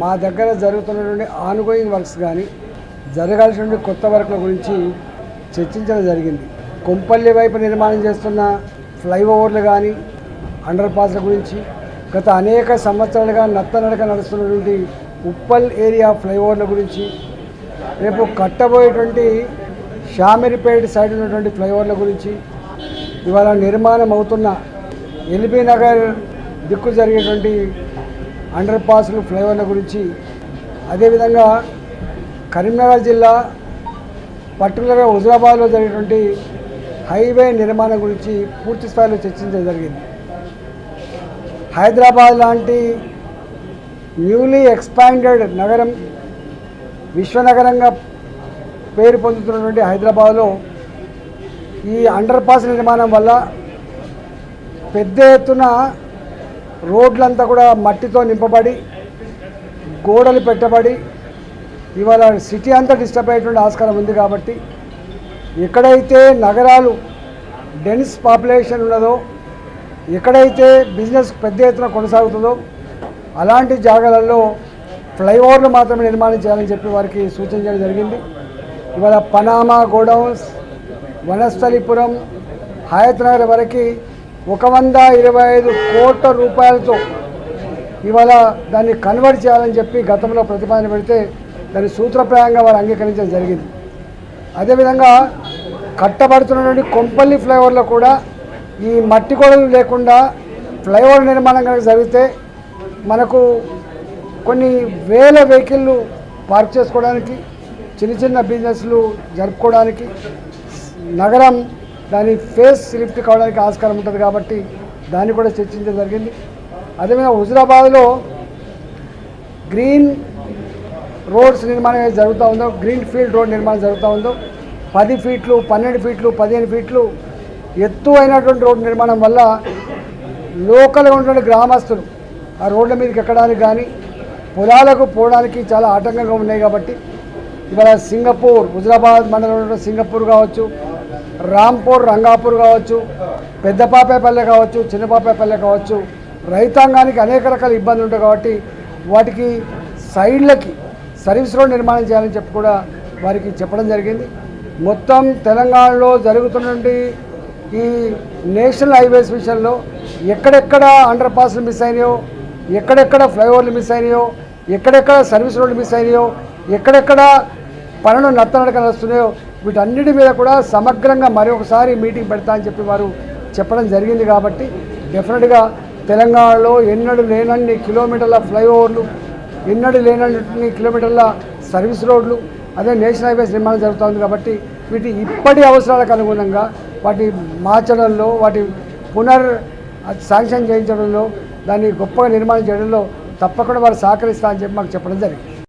మా దగ్గర జరుగుతున్నటువంటి ఆన్గోయింగ్ వర్క్స్ కానీ జరగాల్సినటువంటి కొత్త వర్క్ల గురించి చర్చించడం జరిగింది. కొంపల్లి వైపు నిర్మాణం చేస్తున్న ఫ్లైఓవర్లు కానీ అండర్ పాస్ల గురించి గత అనేక సంవత్సరాలుగా నత్తనడక నడుస్తున్నటువంటి ఉప్పల్ ఏరియా ఫ్లైఓవర్ల గురించి రేపు కట్టబోయేటువంటి షామిరిపేట సైడ్ ఉన్నటువంటి ఫ్లైఓవర్ల గురించి ఇవాళ నిర్మాణం అవుతున్న ఎల్బీ నగర్ దిక్కు జరిగేటువంటి అండర్ పాస్లు ఫ్లైఓవర్ల గురించి. అదేవిధంగా కరీంనగర్ జిల్లా పర్టికులర్గా హుజరాబాద్లో జరిగినటువంటి హైవే నిర్మాణం గురించి పూర్తి స్థాయిలో చర్చించడం జరిగింది. హైదరాబాద్ లాంటి న్యూలీ ఎక్స్పాండెడ్ నగరం విశ్వనగరంగా పేరు పొందుతున్నటువంటి హైదరాబాద్లో ఈ అండర్ పాస్ నిర్మాణం వల్ల పెద్ద ఎత్తున రోడ్లంతా కూడా మట్టితో నింపబడి గోడలు పెట్టబడి ఇవాళ సిటీ అంతా డిస్టర్బ్ అయ్యేటువంటి ఆస్కారం ఉంది కాబట్టి ఎక్కడైతే నగరాలు డెన్స్ పాపులేషన్ ఉన్నదో ఎక్కడైతే బిజినెస్ పెద్ద ఎత్తున కొనసాగుతుందో అలాంటి జాగాలలో ఫ్లైఓవర్లు మాత్రమే నిర్మాణం చేయాలని చెప్పి వారికి సూచించడం జరిగింది. ఇవాళ పనామా గోడౌన్స్ వనస్థలిపురం హయత్ నగర్ వరకు ఒక వంద ఇరవై ఐదు కోట్ల రూపాయలతో ఇవాళ దాన్ని కన్వర్ట్ చేయాలని చెప్పి గతంలో ప్రతిపాదన పెడితే దాన్ని సూత్రప్రాయంగా వారు అంగీకరించడం జరిగింది. అదేవిధంగా కట్టబడుతున్నటువంటి కొంపల్లి ఫ్లైఓవర్లో కూడా ఈ మట్టి గోడలు లేకుండా ఫ్లైఓవర్ నిర్మాణం కనుక జరిగితే మనకు కొన్ని వేల వెహికల్లు పార్క్ చేసుకోవడానికి చిన్న చిన్న బిజినెస్లు జరుపుకోవడానికి నగరం దాని ఫేస్ లిఫ్ట్ కావడానికి ఆస్కారం ఉంటుంది కాబట్టి దాన్ని కూడా చర్చించడం జరిగింది. అదేవిధంగా హుజరాబాద్లో గ్రీన్ రోడ్స్ నిర్మాణం ఏదైతే జరుగుతూ ఉందో గ్రీన్ ఫీల్డ్ రోడ్ నిర్మాణం జరుగుతూ ఉందో పది ఫీట్లు పన్నెండు ఫీట్లు పదిహేను ఫీట్లు ఎత్తు అయినటువంటి రోడ్డు నిర్మాణం వల్ల లోకల్గా ఉన్నటువంటి గ్రామస్తులు ఆ రోడ్ల మీదకి ఎక్కడానికి కానీ పొలాలకు పోవడానికి చాలా ఆటంకంగా ఉన్నాయి కాబట్టి ఇవాళ సింగపూర్ హుజరాబాద్ మండలంలో సింగపూర్ కావచ్చు రాంపూర్ రంగాపూర్ కావచ్చు పెద్దపాపేపల్లె కావచ్చు చిన్నపాపేపల్లె కావచ్చు రైతాంగానికి అనేక రకాల ఇబ్బందులు ఉంటాయి కాబట్టి వాటికి సైడ్లకి సర్వీస్ రోడ్ నిర్మాణం చేయాలని చెప్పి కూడా వారికి చెప్పడం జరిగింది. మొత్తం తెలంగాణలో జరుగుతున్నటువంటి ఈ నేషనల్ హైవేస్ విషయంలో ఎక్కడెక్కడ అండర్ పాస్లు మిస్ అయినాయో ఎక్కడెక్కడ ఫ్లైఓవర్లు మిస్ అయినాయో ఎక్కడెక్కడ సర్వీస్ రోడ్లు మిస్ అయినాయో ఎక్కడెక్కడ పనులు నత్తనడక నడుస్తున్నాయో వీటన్నిటి మీద కూడా సమగ్రంగా మరొకసారి మీటింగ్ పెడతా అని చెప్పి వారు చెప్పడం జరిగింది కాబట్టి డెఫినెట్గా తెలంగాణలో ఎన్నడూ లేనన్ని కిలోమీటర్ల ఫ్లైఓవర్లు ఎన్నడూ లేనన్ని కిలోమీటర్ల సర్వీస్ రోడ్లు అదే నేషనల్ హైవేస్ నిర్మాణం జరుగుతుంది కాబట్టి వీటి ఇప్పటి అవసరాలకు అనుగుణంగా వాటి మార్చడంలో వాటి పునర్ శాంక్షన్ చేయించడంలో దాన్ని గొప్పగా నిర్మాణం చేయడంలో తప్పకుండా వారు సహకరిస్తా అని చెప్పి మాకు చెప్పడం జరిగింది.